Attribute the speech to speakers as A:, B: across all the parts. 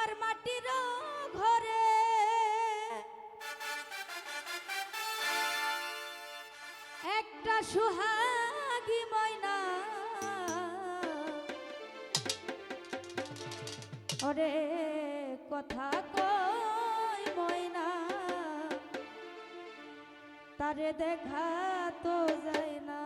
A: আমার মাটির ঘরে। একটা সোহাগী ময়না। ওরে কথা কই ময়না, তারে দেখা তো যায় না।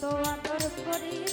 A: কত আদর করি।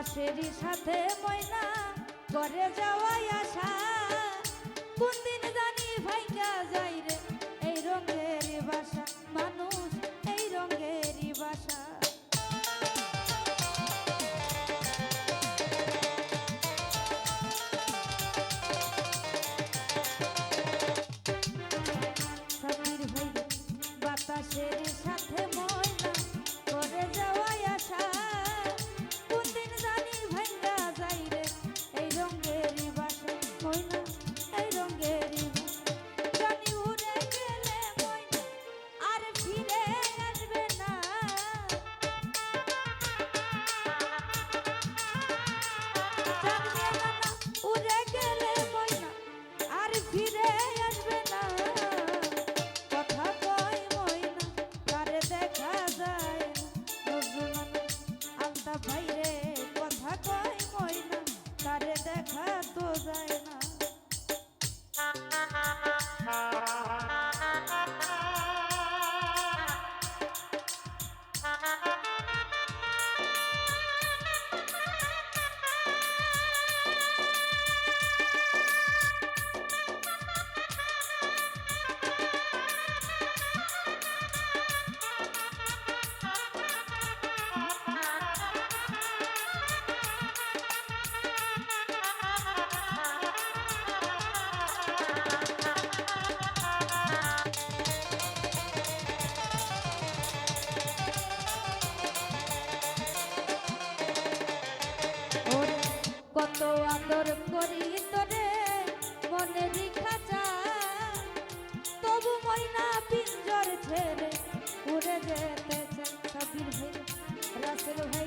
A: দাসেরই সাথে ময়না করে যাওয়াই আশা। কোন দিন জানি ভাইকা যাই রে, এই রঙেরই বাসা, মানুষ এই রঙেরই বাসা।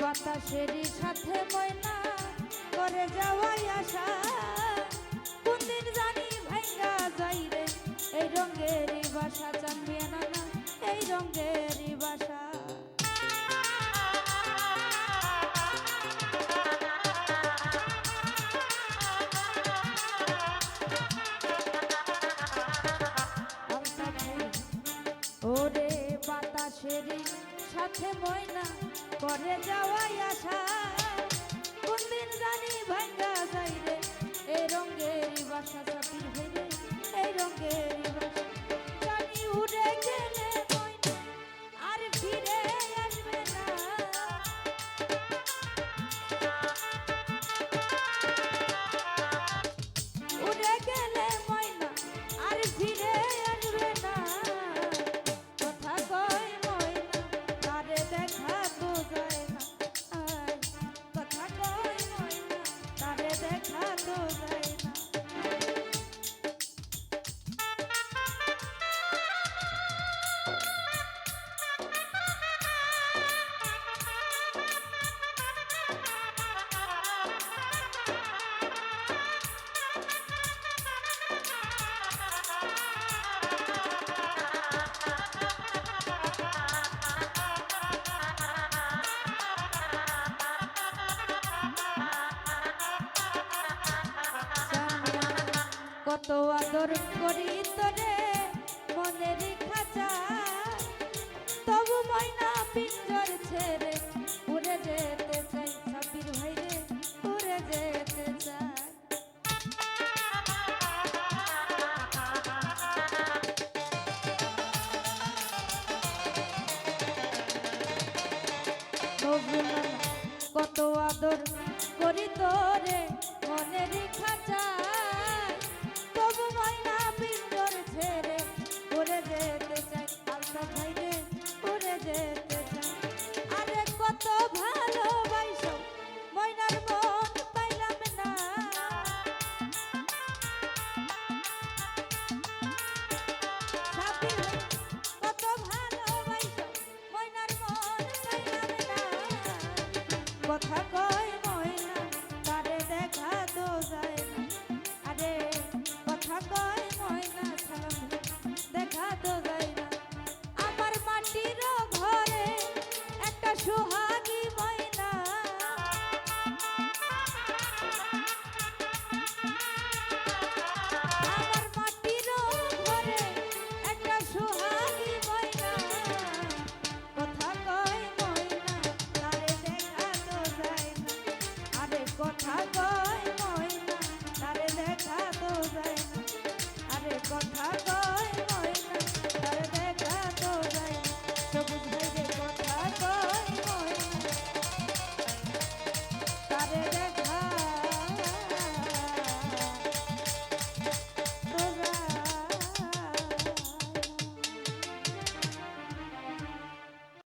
A: বাতাসের সাথে ময়না করে যাওয়াই আশা। কোনদিন জানি ভাঙ্গা যাই রে, এই রঙেরই বাসা চাম্পিয়া না এই রঙেরই বাসা। ওরে বাতাসেরই সাথে ময়না করে যাওয়াই আশা। কোনদিন জানি ভাঙ্গা কত আদর করি তোরে মনের খাঁচা তবু ময়না পিঞ্জর ছেড়ে উড়ে যেতে চাই ছাপির ভাই রে উড়ে যেতে চাই কত আদর করি তোরে